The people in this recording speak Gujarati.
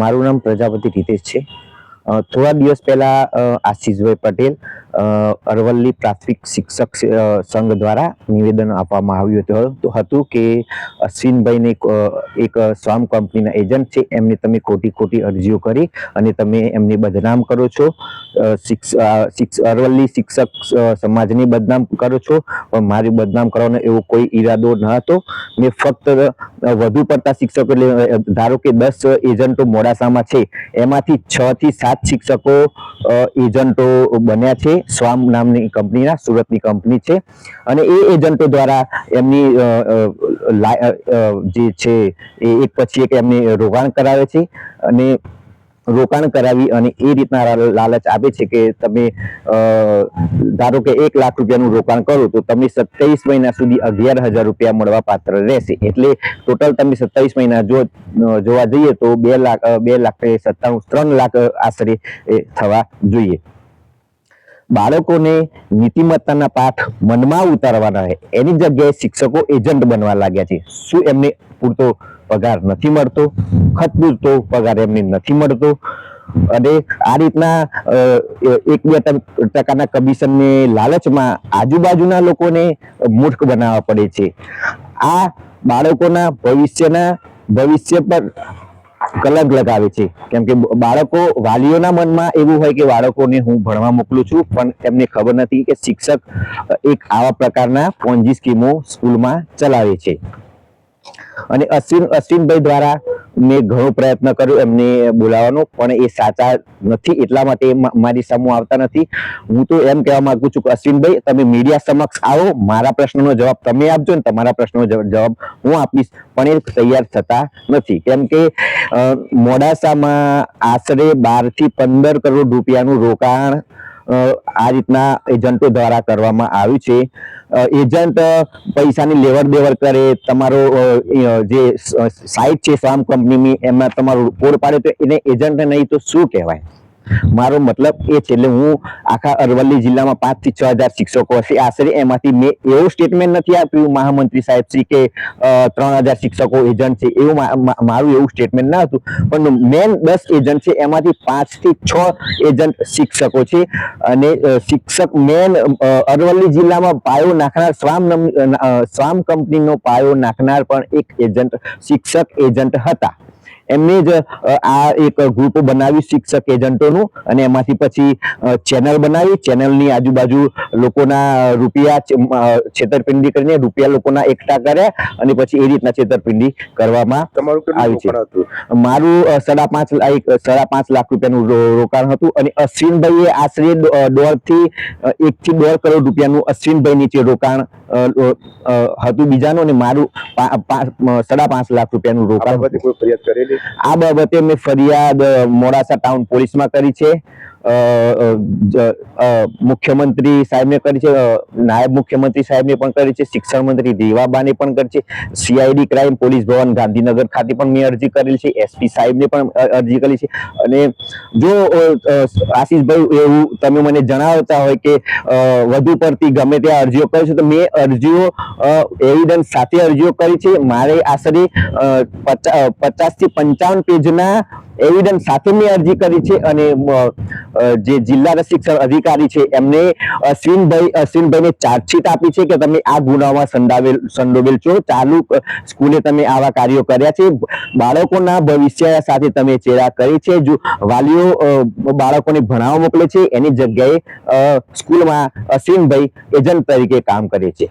મારું નામ પ્રજાપતિ રીતેશ છે. થોડા દિવસ પહેલા આશીષભાઈ પટેલ અરવલ્લી પ્રાથમિક શિક્ષક સંઘ દ્વારા નિવેદન આપવામાં આવ્યું હતું. હતું કે અશ્વિનભાઈને એક, સ્વામ કંપનીના એજન્ટ છે. એમને તમે ખોટી ખોટી અરજીઓ કરી અને તમે એમને બદનામ કરો છો. શિક્ષ અરવલ્લી શિક્ષક સમાજને બદનામ કરો છો. પણ મારી બદનામ કરવાનો એવો કોઈ ઈરાદો ન હતો. મેં ફક્ત વધુ પડતા શિક્ષકો એટલે ધારો કે દસ એજન્ટો મોડાસામાં છે. એમાંથી છ થી સાત શિક્ષકો એજન્ટો બન્યા છે. સ્વામ નામની કંપનીના સુરતની કંપની છે. અને એ એજન્ટો દ્વારા એમની જે છે, એ એક પછી એક એમને રોકાણ કરાવે છે. અને રોકાણ કરાવી અને એ રીતના લાલચ આપે છે કે તમે ધારો કે એક લાખ રૂપિયાનું રોકાણ કરો, તો તમે સત્યાવીસ મહિના સુધી અગિયાર હજાર રૂપિયા મળવા પાત્ર રહેશે. એટલે ટોટલ તમે સત્યાવીસ મહિના જો જોવા જઈએ તો બે લાખ બે લાખ સત્તાણું, ત્રણ લાખ આશરે થવા જોઈએ. બાળકોને નીતિમત્તાના પાઠ મનમાં ઉતારવાના છે એની જગ્યાએ શિક્ષકો એજન્ટ બનવા લાગ્યા છે. શું એમને પૂરતો પગાર નથી મળતો? ખત પૂરતો પગાર એમને નથી મળતો? અને આ રીતના એક બે ટકાના કમિશનને લાલચમાં આજુબાજુના લોકોને મૂર્ખ બનાવવા પડે છે. આ બાળકોના ભવિષ્યના, ભવિષ્ય પર કલંક લગાવે છે. કેમ કે બાળકો વાલીઓના મનમાં એવું હોય કે બાળકોને હું ભણવા મોકલું છું, પણ એમને ખબર નથી કે શિક્ષક એક આવા પ્રકારના પોન્જી સ્કીમો સ્કૂલમાં ચલાવે છે. અને અશ્વિન, અશ્વિનભાઈ દ્વારા મેં ઘણો પ્રયત્ન કર્યો એમને બોલાવવાનો, પણ એ સાચા નથી. એટલા માટે મારી સામું આવતા નથી. હું તો એમ કહેવા માંગુ છું કે, અશ્વિનભાઈ, તમે મીડિયા સમક્ષ આવો. મારા પ્રશ્નનો જવાબ તમે આપજો ને તમારા પ્રશ્નનો જવાબ હું આપીશ. પણ એ તૈયાર થતા નથી. કેમ કે મોડાસામાં આશરે બારથી પંદર કરોડ રૂપિયાનું રોકાણ આ રીતના એજન્ટો દ્વારા કરવામાં આવ્યું છે. એજન્ટ પૈસાની લેવડ દેવડ કરે, તમારો જે સાઇટ છે ફાર્મ કંપનીની એમાં તમારો કોડ પાડે, તો એને એજન્ટ નહીં તો શું કહેવાય? મારો મતલબ એ છે એટલે હું આખા અરવલ્લી જિલ્લામાં પાંચથી છ હજાર શિક્ષકો હશે. આશરે એમાંથી મેં એવું સ્ટેટમેન્ટ નથી આપ્યું, મહામંત્રી સાહેબ શ્રી કે ત્રણ હજાર શિક્ષકો એજન્ટ છે એવું મારું એવું સ્ટેટમેન્ટ ન હતું. પણ મેન દસ એજન્ટ છે એમાંથી પાંચથી છ એજન્ટ શિક્ષકો છે. અને શિક્ષક મેન અરવલ્લી જિલ્લામાં પાયો નાખનાર નમ- સ્વામ કંપનીનો પાયો નાખનાર પણ એક એજન્ટ શિક્ષક એજન્ટ હતા. એમને જ આ એક ગ્રુપ બનાવ્યું શિક્ષક એજન્ટોનું અને એમાંથી પછી ચેનલ બનાવી ચેનલની આજુબાજુ લોકોના રૂપિયા છેતરપિંડી કરીને રૂપિયા લોકોના એકઠા કર્યા અને પછી એ રીતના છેતરપિંડી કરવામાં આવી છે. મારું સાડા પાંચ લાખ એક, સાડા પાંચ લાખ રૂપિયાનું રોકાણ હતું અને અશ્વિનભાઈએ આશરે દોઢથી એકથી દોઢ કરોડ રૂપિયાનું અશ્વિનભાઈ નીચે રોકાણ હતું બીજાનું અને મારું સાડા પાંચ લાખ રૂપિયાનું રોકાણ આ બાબતે મેં ફરિયાદ મોડાસા ટાઉન પોલીસમાં કરી છે. મુખ્યમંત્રી સાહેબને કરી છે નાયબ મુખ્યમંત્રી સાહેબને પણ કરી છે, શિક્ષણ મંત્રી દેવાબાને પણ કરી છે CID crime police Bhavan Gandhinagar ખાતે પણ મેં અરજી કરેલી છે એસપી સાહેબને પણ અરજી કરી છે. અને જો આશીષભાઈ, એવું તમે મને જણાવતા હોય કે વધુ પડતી ગમે ત્યાં અરજીઓ કરી છે, તો મેં અરજીઓ એવિડન્સ સાથે અરજીઓ કરી છે. મારે આશરે પચાસથી પંચાવન પેજના એવિડન્સ સાથેની અરજી કરી છે અને જે જિલ્લા શિક્ષણ અધિકારી છે, એમને અશ્વિનભાઈ અશ્વિનભાઈને ચાર્જશીટ આપી છે કે તમે આ ગુનામાં સંડાવેલ, સંડોવેલ છો. ચાલુ સ્કૂલે તમે આવા કાર્યો કર્યા છે. બાળકોના ભવિષ્ય સાથે તમે ચેડા કરી છે. જો, વાલીઓ બાળકોને ભણાવવા મોકલે છે. એની જગ્યાએ સ્કૂલમાં અશ્વિનભાઈ એજન્ટ તરીકે કામ કરે છે.